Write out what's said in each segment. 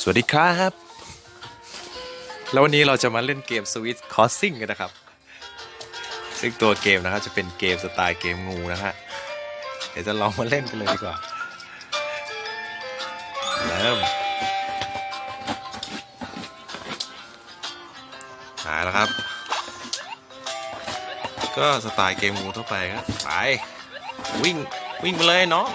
สวัสดีครับ แล้ววันนี้เราจะมาเล่นเกม Switch Crossing กันนะครับ ซึ่งตัวเกมนะครับจะเป็นเกมสไตล์เกมงูนะฮะ เดี๋ยวจะลองมาเล่นกันเลยดีกว่า เริ่มหายแล้วครับ ก็สไตล์เกมงูทั่วไปครับไป วิ่งวิ่งไปเลยเนาะ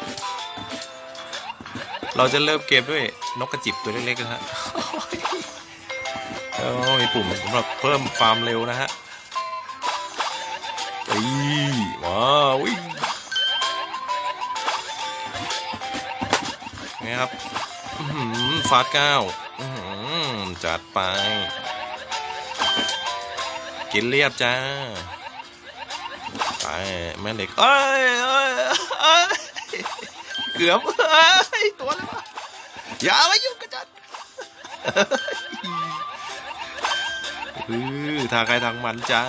เราจะเริ่มเกมด้วยนกกระจิบตัวเล็กๆนะฮะเออมีปุ่มสำหรับเพิ่มความเร็วนะฮะอีมาวิ่งไงครับฟาดเก้าจัดไป กินเรียบจ้า ไป แม่เหล็กเอ้ยเอ้ยเอ้ย เกือบเอ้ยตัวอะไรวอย่ามายุ่งกับฉันอือทางใครทางมันจ้า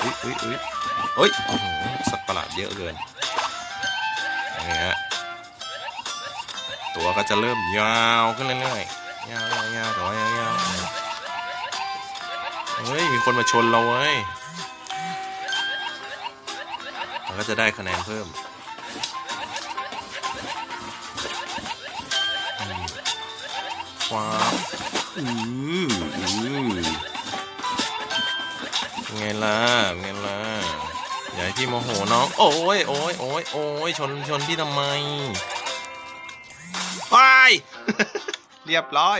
อุ้ยอุ้ยอุ้ยเฮ้ยสัตว์ประหลาดเยอะเกินนี่ฮะตัวก็จะเริ่มยาวขึ้นเรื่อยๆยาวยาวยาวแต่ว่ายาวยาวเฮ้ยมีคนมาชนเราเว้ยเราก็จะได้คะแนนเพิ่ม ฟ้าบอืออือไงล่ะไงล่ะอย่าให้พี่โมโหน้อง โอ้ยโอ้ยโอ้ยโอ้ยชนชนพี่ทำไมว้าย เรียบร้อย